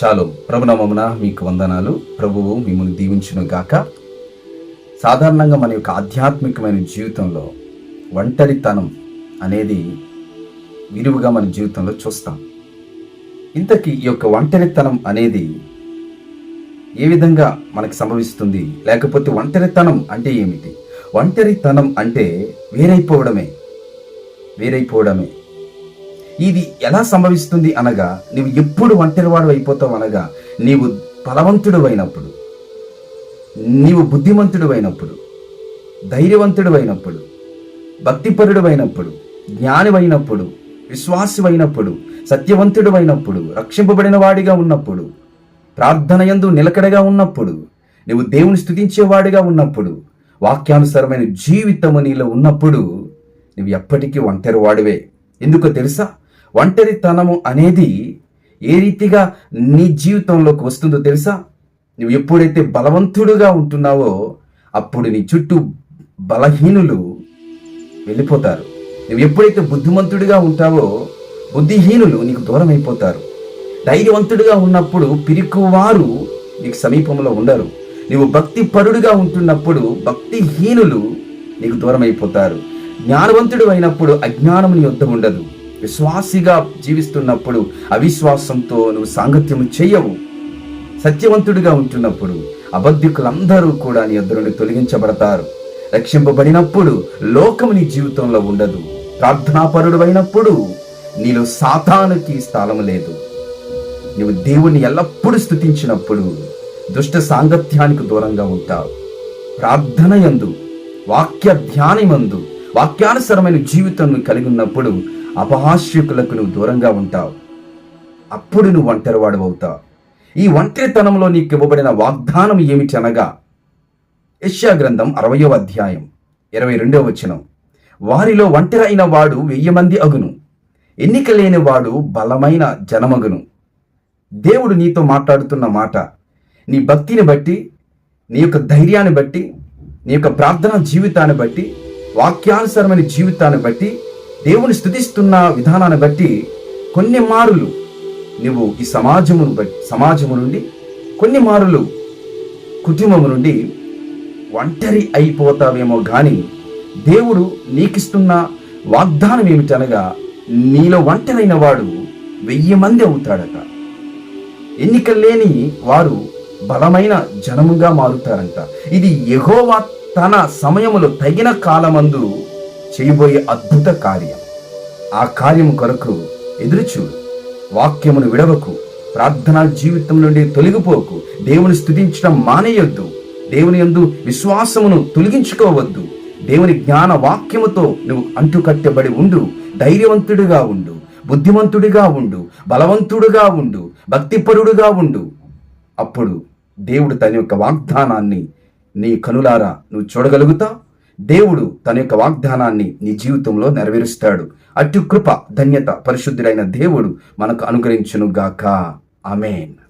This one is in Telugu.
షాలో. ప్రభునామమున మీకు వందనాలు. ప్రభువు మిమ్మల్ని దీవించును గాక సాధారణంగా మన యొక్క ఆధ్యాత్మికమైన జీవితంలో ఒంటరితనం అనేది విరివిగా మన జీవితంలో చూస్తాం. ఇంతకీ ఈ యొక్క ఒంటరితనం అనేది ఏ విధంగా మనకు సంభవిస్తుంది? లేకపోతే ఒంటరితనం అంటే ఏమిటి? ఒంటరితనం అంటే వేరైపోవడమే. వేరైపోవడమే. ఇది ఎలా సంభవిస్తుంది అనగా నీవు ఎప్పుడు ఒంటరివాడు అయిపోతావు అనగా నీవు బలవంతుడు అయినప్పుడు నీవు బుద్ధిమంతుడు అయినప్పుడు ధైర్యవంతుడు అయినప్పుడు భక్తిపరుడు అయినప్పుడు జ్ఞానివైనప్పుడు విశ్వాసమైనప్పుడు సత్యవంతుడు అయినప్పుడు రక్షింపబడిన వాడిగా ఉన్నప్పుడు ప్రార్థన యందు నిలకడగా ఉన్నప్పుడు నువ్వు దేవుని స్థుతించేవాడిగా ఉన్నప్పుడు వాక్యానుసారమైన జీవితము నీలో ఉన్నప్పుడు నువ్వు ఎప్పటికీ ఒంటరి వాడివే ఎందుకో తెలుసా? ఒంటరితనము అనేది ఏ రీతిగా నీ జీవితంలోకి వస్తుందో తెలుసా? నువ్వు ఎప్పుడైతే బలవంతుడుగా ఉంటున్నావో అప్పుడు నీ చుట్టూ బలహీనులు వెళ్ళిపోతారు. నువ్వు ఎప్పుడైతే బుద్ధిమంతుడిగా ఉంటావో బుద్ధిహీనులు నీకు దూరం అయిపోతారు. ధైర్యవంతుడిగా ఉన్నప్పుడు పిరికివారు నీకు సమీపంలో ఉండరు. నువ్వు భక్తి పరుడుగా ఉంటున్నప్పుడు భక్తిహీనులు నీకు దూరం అయిపోతారు. జ్ఞానవంతుడు అయినప్పుడు అజ్ఞానం నీ యుద్ధం ఉండదు. విశ్వాసిగా జీవిస్తున్నప్పుడు అవిశ్వాసంతో నువ్వు సాంగత్యము చెయ్యవు సత్యవంతుడిగా ఉంటున్నప్పుడు అబద్ధికులందరూ కూడా నీ యొద్ద నుండి తొలగించబడతారు. రక్షింపబడినప్పుడు లోకము నీ జీవితంలో ఉండదు. ప్రార్థనాపరుడు అయినప్పుడు నీలో సాతానుకి స్థలం లేదు. నువ్వు దేవుని ఎల్లప్పుడూ స్థుతించినప్పుడు దుష్ట సాంగత్యానికి దూరంగా ఉంటావు. ప్రార్థన యందు వాక్య ధ్యానమందు వాక్యానుసరమైన జీవితం కలిగి ఉన్నప్పుడు అపహాస్యకులకు నువ్వు దూరంగా ఉంటావు. అప్పుడు నువ్వు ఒంటరివాడు అవుతావు. ఈ ఒంటరితనంలో నీకు ఇవ్వబడిన వాగ్దానం ఏమిటి అనగా గ్రంథం అరవయో అధ్యాయం ఇరవై రెండవ వచనం. వారిలో ఒంటరి అయిన వాడు వెయ్యి మంది అగును. ఎన్నిక లేని వాడు బలమైన జనమగును. దేవుడు నీతో మాట్లాడుతున్న మాట నీ భక్తిని బట్టి నీ యొక్క ధైర్యాన్ని బట్టి నీ యొక్క ప్రార్థనా జీవితాన్ని బట్టి వాక్యానుసారమైన జీవితాన్ని బట్టి దేవుని స్థుతిస్తున్న విధానాన్ని బట్టి కొన్ని మారులు. నువ్వు ఈ సమాజమును బట్టి సమాజము నుండి కొన్ని మారులు కుటుంబము నుండి ఒంటరి అయిపోతావేమో కానీ దేవుడు నీకిస్తున్న వాగ్దానం ఏమిటనగా నీలో ఒంటరైన వాడు వెయ్యి మంది అవుతాడట. ఎన్నిక లేని వారు బలమైన జనముగా మారుతారంట. ఇది యహోవా తన సమయములో తగిన కాలమందు చేయబోయే అద్భుత కార్యం. ఆ కార్యము కొరకు ఎదురుచూడు. వాక్యమును విడవకు ప్రార్థనా జీవితం నుండి తొలగిపోకు దేవుని స్థుతించడం మానేయొద్దు. దేవుని యందు విశ్వాసమును తొలగించుకోవద్దు. దేవుని జ్ఞాన వాక్యముతో నువ్వు అంటుకట్టబడి ఉండు. ధైర్యవంతుడిగా ఉండు. బుద్ధిమంతుడిగా ఉండు. బలవంతుడుగా ఉండు. భక్తిపరుడుగా ఉండు. అప్పుడు దేవుడు తన యొక్క వాగ్దానాన్ని నీ కనులారా నువ్వు చూడగలుగుతావు? దేవుడు తన యొక్క వాగ్దానాన్ని నీ జీవితంలో నెరవేరుస్తాడు. అటు కృప ధన్యత పరిశుద్ధుడైన దేవుడు మనకు అనుగ్రహించును గాక ఆమెన్.